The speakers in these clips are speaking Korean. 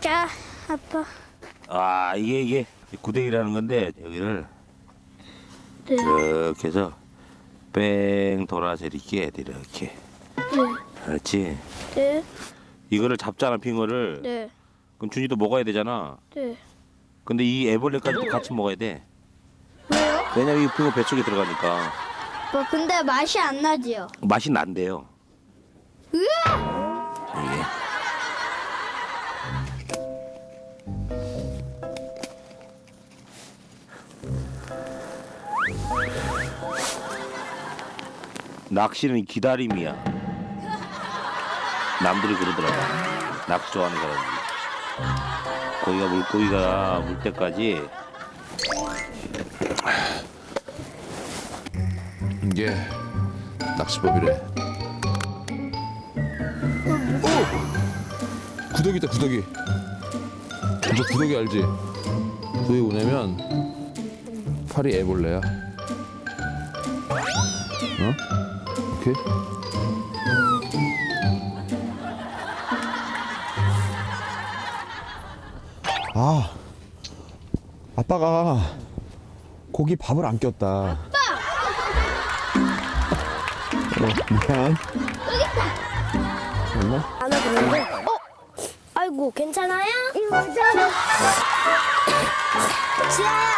자, 아빠. 아 이게 이게 구데기라는 건데 여기를 네. 이렇게 해서 뺑 돌아서 이렇게 이렇게 그렇지 네. 이거를 잡잖아 빙어를 네. 그럼 준이도 먹어야 되잖아 네. 근데 이 애벌레까지도 같이 먹어야 돼 왜요? 왜냐면 이 빙어 배 속에 들어가니까 뭐 근데 맛이 안 나지요. 맛이 난대요 으아! 낚시는 기다림이야. 남들이 그러더라고. 낚시 좋아하는 사람들이. 고기가 물고기가 물 때까지 이게 낚시법이래. 오! 구더기다 구더기. 너 구더기 알지? 구더기 뭐냐면 팔이 애벌레야. 어? 오케이. 아, 아빠가 고기 밥을 안 꼈다. 아빠! 어, 미안. 잠깐만. 안 하겠는데? 어? 아이고, 괜찮아요? 이거 괜찮아. 지아야,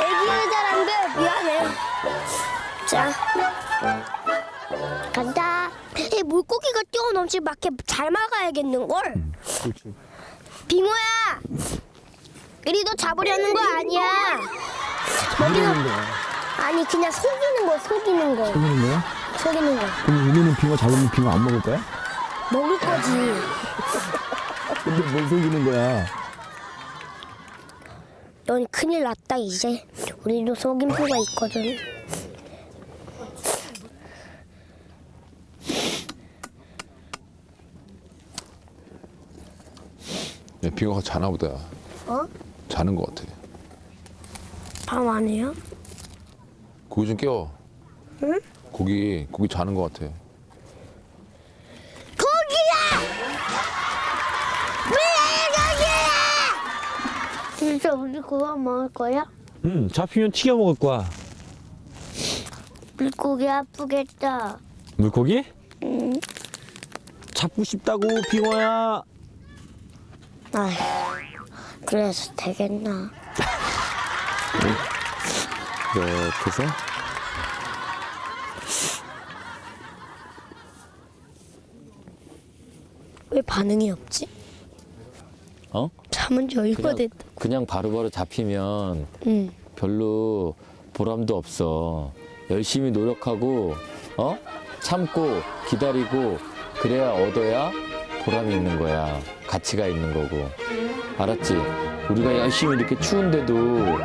애기 의자란데 미안해. 자, 간다. 이 물고기가 뛰어넘지 않게 잘 막아야겠는 걸? 그렇지. 빙호야! 이리도 잡으려는 거 아니야. 먹이는 아니 그냥 속이는 거 속이는 거 속이는 거야? 속이는 거 그럼 우리는 빙어 잡으면 빙어 안 먹을 거야? 먹을 거지. 근데 뭘 속이는 거야? 넌 큰일 났다 이제. 우리도 속임수가 있거든. 빙어가 자나 보다. 어? 자는 것 같아. 밤 아니야? 고기 좀 깨워. 응? 고기 고기 자는 것 같아. 고기야! 왜 고기야! 진짜 우리 그거 먹을 거야? 응, 잡히면 튀겨 먹을 거야. 물고기 아프겠다. 물고기? 응. 잡고 싶다고 빙어야. 아휴, 그래서 되겠나? 이렇게 해서 왜 반응이 없지? 어? 잠은 지 얼마 그냥, 됐다. 그냥 바로바로 잡히면 응. 별로 보람도 없어. 열심히 노력하고, 어? 참고, 기다리고, 그래야 얻어야 보람이 있는 거야. 가치가 있는 거고. 알았지? 우리가 열심히 이렇게 추운데도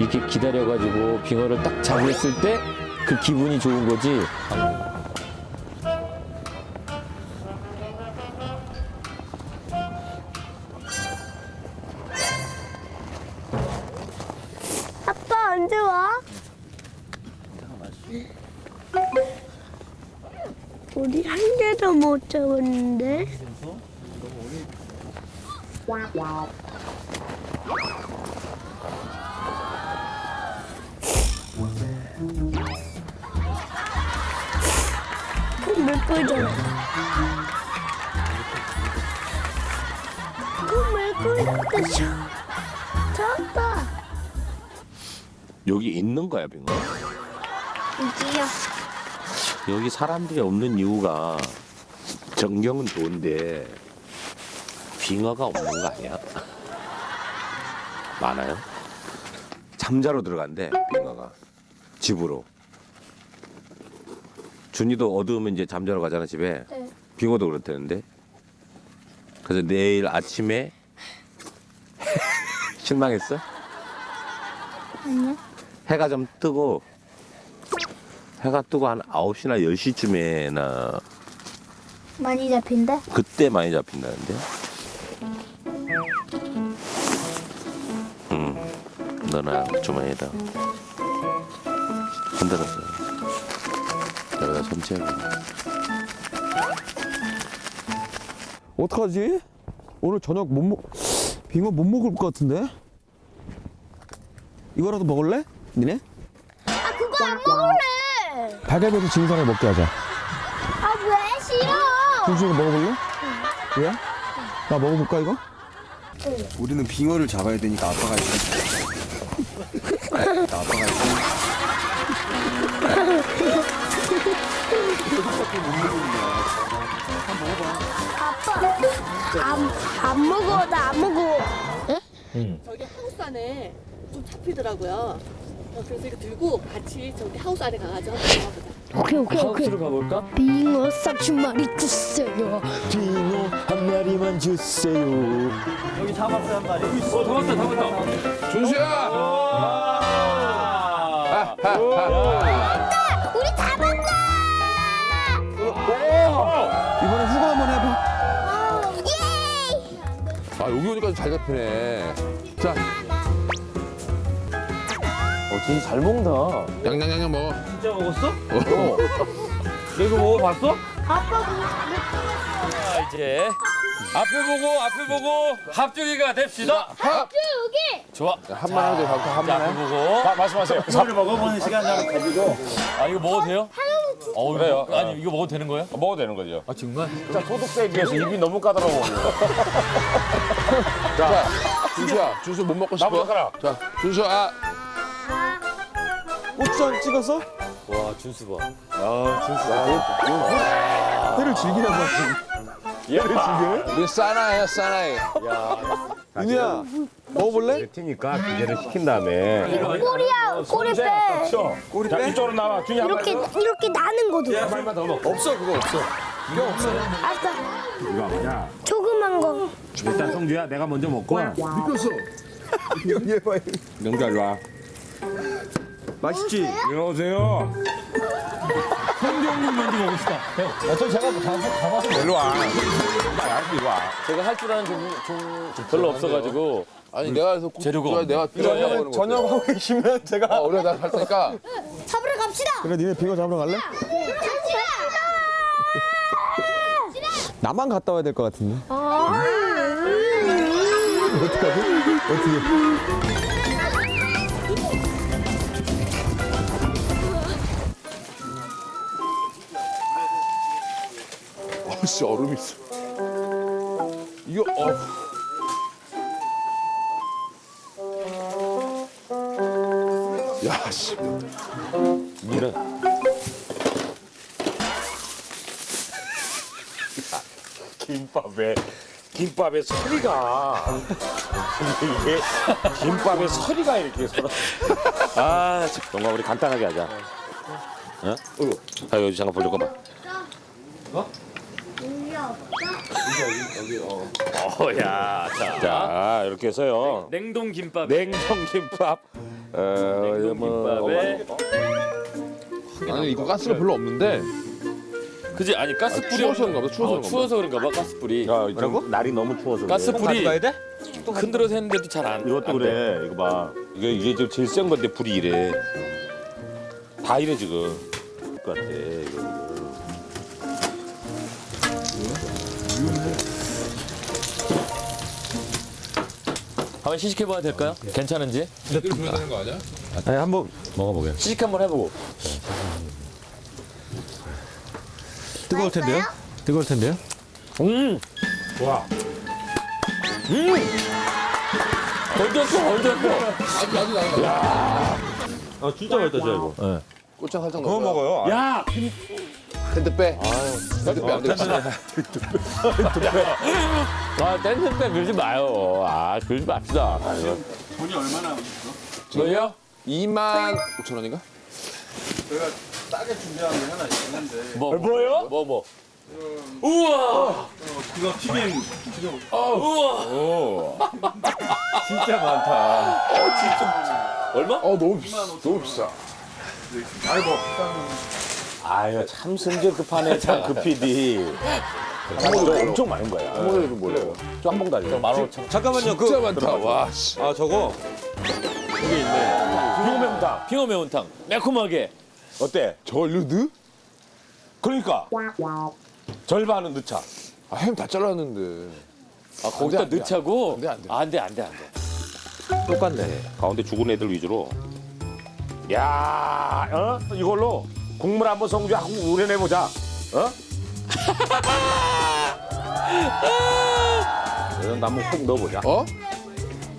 이렇게 기다려가지고 빙어를 딱 잡았을 때 그 기분이 좋은 거지. 우리 한 개도 못 잡았는데. 그몇 꿀잖아. 그몇 꿀인데 잡았다. 여기 있는 거야 빙어. 이지요. 여기 사람들이 없는 이유가 전경은 좋은데 빙어가 없는 거 아니야? 많아요? 잠자러 들어간대 빙어가 집으로. 준이도 어두우면 이제 잠자러 가잖아 집에. 네. 빙어도 그렇다는데. 그래서 내일 아침에 실망했어? 아니요. 해가 좀 뜨고 해가 뜨고 한 9시나 10시쯤에나 많이 잡힌대? 그때 많이 잡힌다는데. 너나 주머니에다 흔들었어. 여기다 손채고. 어떡하지? 오늘 저녁 못 먹, 빙어 못 먹을 것 같은데? 이거라도 먹을래? 니네? 아 그거 안 먹을래. 발갈비에서 사람이 먹게 하자. 아 왜 싫어? 이거 먹어볼래? 왜? 나 먹어볼까 이거? 우리는 빙어를 잡아야 되니까 아빠가 있어. 아빠 안, 안 먹어 나 안 먹어. 저기 하우스 안에 좀 잡히더라고요. 어, 그래서 이거 들고 같이 저기 하우스 안에 가가지고 한번 잡아보자. 오케이 오케이 오케이. 하우스로 가볼까? 빙어 싹한 마리 주세요. 빙어 한 마리만 주세요. 준수야! 우리 잡았다. 이번에 후가 한번 해봐. 예. 아 여기 오니까 잘 잡히네. 자, 어, 진짜 잘 먹는다. 양양양양 먹어. 진짜 먹었어? 어. 이거 먹어봤어? 자, 이제 앞을 보고 앞을 보고 합주기가 됩시다. 여기. 좋아. 한만 하도 되고 한만 자, 해. 보고. 말씀하세요. 을 먹어보는 시간 좀 가지고. 아 이거 먹어도 돼요? 어 그래요? 아니 이거 먹어도 되는 거예요? 먹어도 되는 거죠. 아 정말? 소득세에 비해서 입이 너무 까다로워. 자, 준수야, 준수 못 먹고 싶어? 가라. 자, 준수 아, 고추장 찍어서 와 준수 봐. 회를 즐기라고 하지. 우리 사나이야 사나이. 윤희야, 먹어볼래? 티니까 기계를 시킨 다음에 꼬리야 꼬리 빼. 꼬리 자 빼? 이쪽으로 나와. 준이 한 이렇게 번. 이렇게 나는 거도. 없어, 그거 없어. 뼈 없어. 아까 이거 보자. 조그만 거. 일단 성주야 내가 먼저 먹고. 여기 봐. 명자 일로 와. 맛있지? 이리 오세요. 성경님 먼저 먹읍시다. 일로 와. 알았어 이리 와. 제가 할 줄 아는 종, 종 별로 없어가지고 아니 내가 그래서 꼭- 재료가. 내가 하는 거. 저녁 하고 계시면 제가. 아, 우리가 나갈 테니까. 잡으러 갑시다. 그래, 니네 빙어 잡으러 갈래? 나만 갔다 와야 될 것 같은데. 어떡하지? 어떻게? 아씨 얼음 있어. 이거 어. 야 씨. 이런. 김밥에 김밥에 서리가 이게 김밥에 서리가 이렇게 서라. 아, 참, 동가 우리 간단하게 하자. 어? 아 여기 잠깐 보려고 봐. 어? 야, 자, 자 이렇게 해서요. 냉동 김밥. 냉동 김밥. 어, 냉동 뭐, 김밥에 아니 이거 가스가 별로 없는데. 그지 아니 가스불이 추워서 그런가 봐, 추워서 어, 그런가 봐. 추워서 그런가 봐 가스불이 야, 좀 날이 너무 추워서. 그래. 가스불이 흔들어서 했는데도 잘안 이것도 그래. 이거 봐. 이게 이게 지금 제일 센 건데 불이 이래. 다 이래 지금. 것 같아. 한번 시식해봐도 될까요? 괜찮은지 이렇게 불러야 되는 거 아니야? 아니, 한번 먹어보게 시식 한번 해보고 뜨거울 텐데요? 뜨거울 텐데요? 음 와. 얹었어 얹었어 아직 아직 아직. 아 진짜 맛있다 진짜 이거. 고창 살짝 넣어. 그거 먹어요. 야 텐트 빼. 텐트 빼안 돼. 아, 댄스 때 그러지 마요. 아, 그러지 맙시다. 돈이 얼마나 저희요? 2만 5천 원인가? 뭐, 뭐요? 뭐, 뭐. 우와! 이거 튀김. 우와! 진짜 많다. 얼마? 어 너무 비싸. 너무 비싸. 아 유 참 성질 급하네 참 그 PD. 저 엄청 많은 거야. 한번에 좀 몰라요. 저한봉 달려. 만 오천. 잠깐만요. 진짜 그, 많다. 와 씨. 아 저거 빙어 매운탕 핑어 매운탕. 매콤하게. 어때? 넣어? 그러니까 절반은 넣자. 아, 햄 다 잘랐는데. 아, 거기다 안 돼, 넣자고? 안 돼, 안 돼. 안 돼, 안 돼, 안 돼. 똑같네. 가운데 죽은 애들 위주로. 야, 어? 이걸로 국물 한번 성주하고 우려내 보자. 어? 이런 나무 콕 넣어보자. 어?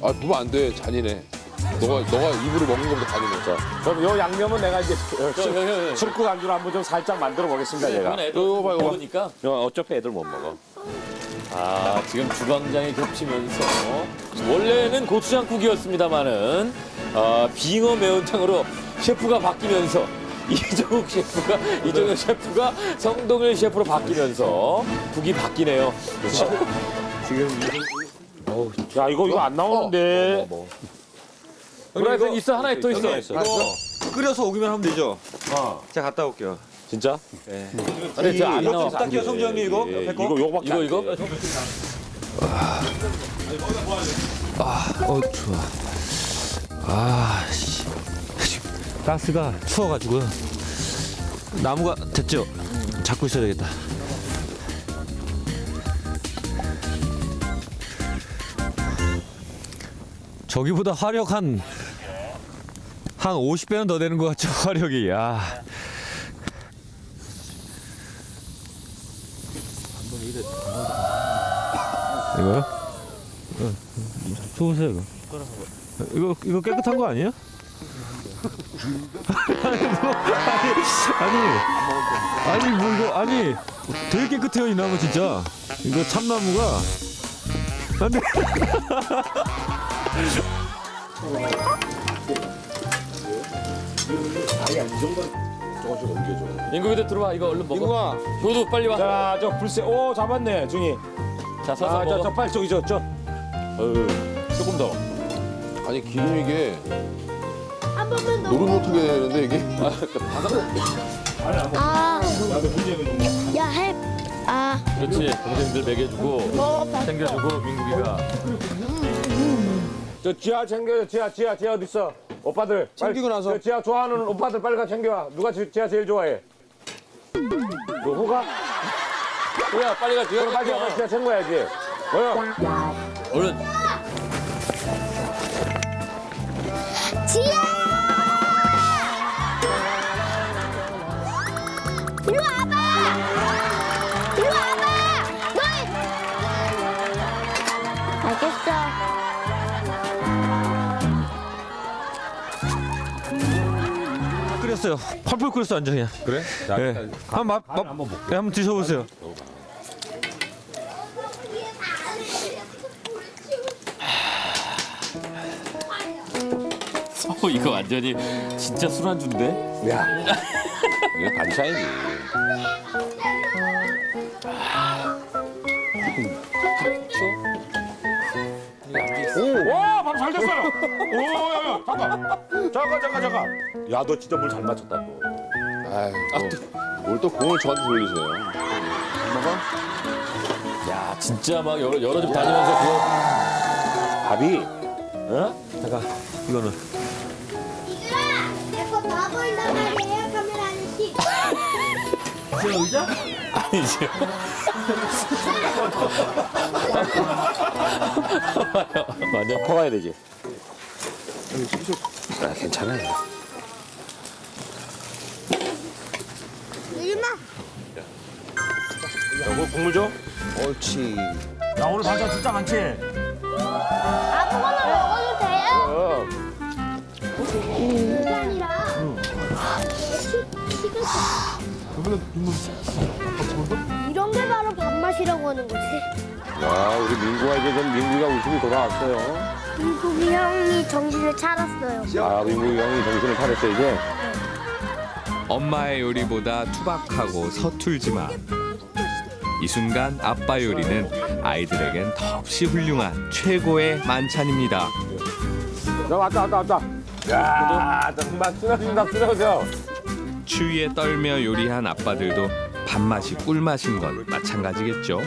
아 부으면 안 돼. 잔인해. 너가 너가 입으로 먹는 것보다 잔인해. 자, 그럼 요 양념은 내가 이제 어, 저. 술국 안주로 한번 좀 살짝 만들어 보겠습니다, 제가. 이건 애들 이거 봐, 이거 봐. 먹으니까. 어, 어차피 애들 못 먹어. 아, 지금 주방장이 겹치면서 원래는 고추장국이었습니다만은 아, 빙어 매운탕으로 셰프가 바뀌면서 이종욱 셰프가 이종욱 셰프가 성동일 셰프로 바뀌면서 국이 바뀌네요. 야, 이거 이거 안 나오는데. 그래서 있어 하나 더 있어. 끓여서 오기만 하면 되죠. 어. 제가 갔다 올게요. 진짜? 근데 저안 나와. 부탁해요, 성주 형님 이거. 예, 옆에 거. 이거 요거밖에 이거 안 이거? 돼. 어 추워. 아 씨. 가스가 추워가지고 나무가 됐죠. 잡고 있어야 되겠다. 저기보다 화력 한, 한 50배는 더 되는 것 같죠, 화력이. 야. 이거요? 어, 줘보세요, 이거. 이거, 이거 깨끗한 거 아니에요? 아니, 뭐, 아니, 아니, 아니, 뭐, 이거, 아니, 되게 깨끗해요, 이 나무, 진짜. 이거 참나무가. 안 돼. 인구비도 들어와. 이거 얼른 먹어. 인구아. 효도 빨리 와. 자, 저 불새. 오, 잡았네, 중이. 자, 서서 아, 저, 먹어. 저 빨리 저기 저, 저. 어휴, 조금 더. 아니 기름 이게 한 번만 더. 노릇노릇하게 되는데 이게 아. 야, 해. 아. 그렇지. 동생들 먹여주고 챙겨주고 민국이가. 저 지하 챙겨요, 지하, 지하, 지하 어디 있어? 오빠들. 빨리, 챙기고 나서. 저 지하 좋아하는 오빠들 빨리 가 챙겨와. 누가 지, 지하 제일 좋아해? 그 호가? 호야 빨리 가. 빨리 가, 뒤에 지하 챙겨야지. 뭐야? 얼른. 끓였어요. 펄펄 끓였어, 완전 그냥. 그래? 자, 예. 일단 한번 맛, 맛, 한번 예, 한번 드셔보세요. 어, 이거 완전히 진짜 술안주인데? 야, 이거 반찬이지. 오, 야, 야, 잠깐, 잠깐, 잠깐, 잠깐. 야, 너 진짜 물 잘 맞췄다, 너. 아유, 오늘 또 공을 저한테 돌리세요. 야, 진짜 막 여러, 여러 집 다니면서 그거 밥이, 잠깐, 이거는. 내거 다 보인단 말이에요, 카메라 아저씨. 아니지. 완전 퍼가야 되지. 아, 괜찮아요. 일마. 여보, 국물 줘? 옳지. 야, 오늘 반찬 진짜 많지? 아무거나 먹어도 돼요? 어. 그게 아니라. 이런 게 바로 밥맛이라고 하는 거지. 야, 우리 이제 좀 민구가 웃음이 돌아왔어요. 민국이 형이 정신을 차렸어요. 아, 민구 형이 정신을 차렸어, 이제. 엄마의 요리보다 투박하고 서툴지만 이 순간 아빠 요리는 아이들에겐 더없이 훌륭한 최고의 만찬입니다. 야, 왔다, 왔다, 왔다. 야, 정말 쓰러진다, 쓰러져. 추위에 떨며 요리한 아빠들도 밥맛이 꿀맛인 건 마찬가지겠죠.